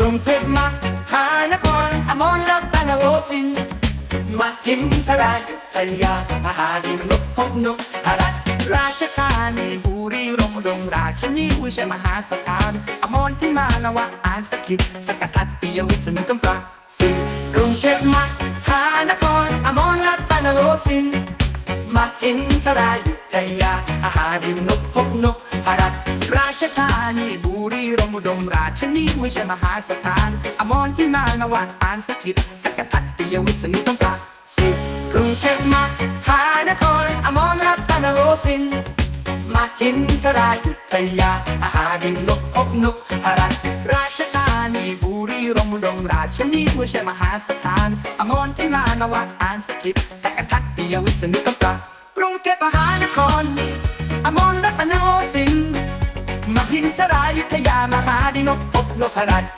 กรุงเทพมหานครอมรรัตนโกสินทร์มากินทรายุทยามหาดินลบพบนุอารัตราชธานีบุรีรมย์ดงราชนีวิเชยมหาสถานอมรที่มานวะอานสกิจสกัดทัดปิยวิทย์สนุกตราสิกรุงเทพมหานครอมรรัตนโกสินทร์ มาอินทรายุทยา อาหาริมนกพบนกหรัตราชธานีบุรีรมย์อุดมราชนีวิเชยมหาสถาน อมรที่นานวัดอานสถิตสกัดทัดปิยวิทย์สนิทต้องตาสิกรุงเทพมหานครอมรรัตนโกสินมาอินทรายุทยา อาหาริมนกพบนกหรัตราช รีรมย์อุดมราชนีวิเชี่ยมหาสถานอมรที่นานวัดอานสถิตสกัดทัดปิยวิทย์สนิทต้องตรากรุงเทพมหานครอมรรัตนโกสินมหินทรายุทธยามหาดินกพบนพรัตน์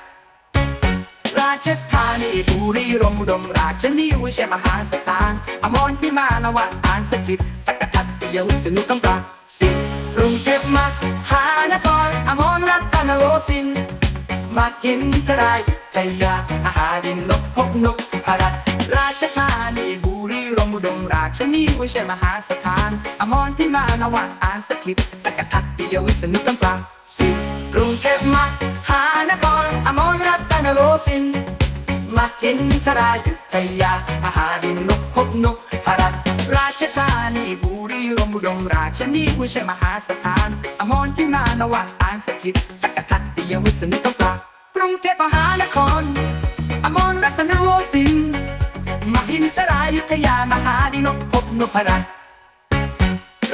ราชธานีบุรีรมดมราชนีวิเชียมหาสถานอมรพิมานวัดอานสถิตสกัดทัดปิยวิทย์สนุกต้องตราสิกรุงเทพมหานครอมรรัตนโกสิน มากินทรายทยาอาหารินนกพบนกพรัตราชธานีบุรีรมย์อุดมราชนีวิเชยมหาสถาน อมรพิมานวัดอานสถิตสกัดทัดปิยวิทย์สนุกตั้งกลาสิกรุงเทพมหานครอมรรัตนโกสินมากินทรายทยาอาหารินนกพบนกพรัต ราชธานีบุรีรมุดมราชนีวิเชยมหาสถานอมรพิมานวัดอานสถิตสกัดทัดปิยวิทย์สนุกตั้งกลากรุงเทพมหานครอมรรัตนโกสินมหินทรายุทธยามหาดินกพบนพรัตน์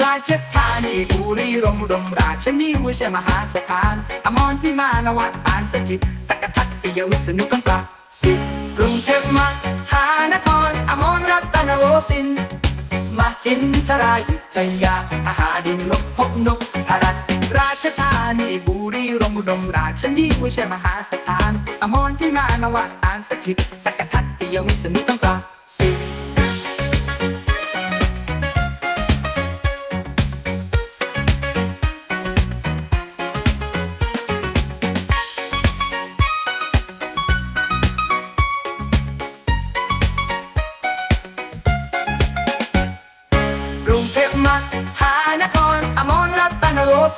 ราชธานีบุรีรมุดมราชนีวิเชยมหาสถานอมรพิมานวัดอานสถิตสกัดทัดปิยวิทย์สนุกตั้งกลาสิกรุงเทพมหานครอมรรัตนโกสิน มหินทรายุทยาอาหาดินลกพบนกพรัตราชธานีบุรีรมย์ดมราชนีวิเชยมหาสถาน อมรพิมานวัดอานสถิตสกัดทัตติยวิสนุต้องตราสิ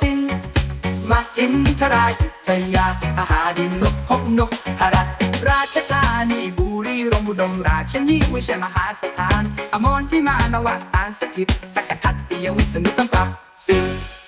สินทร์มหินทรายุทยาอาหารินกพบนกหรัตราชธานีบุรีรมอุดมราชนีวิเชมหาสถาน อมรพิมานวะอานสกิตสักทัตติยวิสนุกตั้งปรับสิ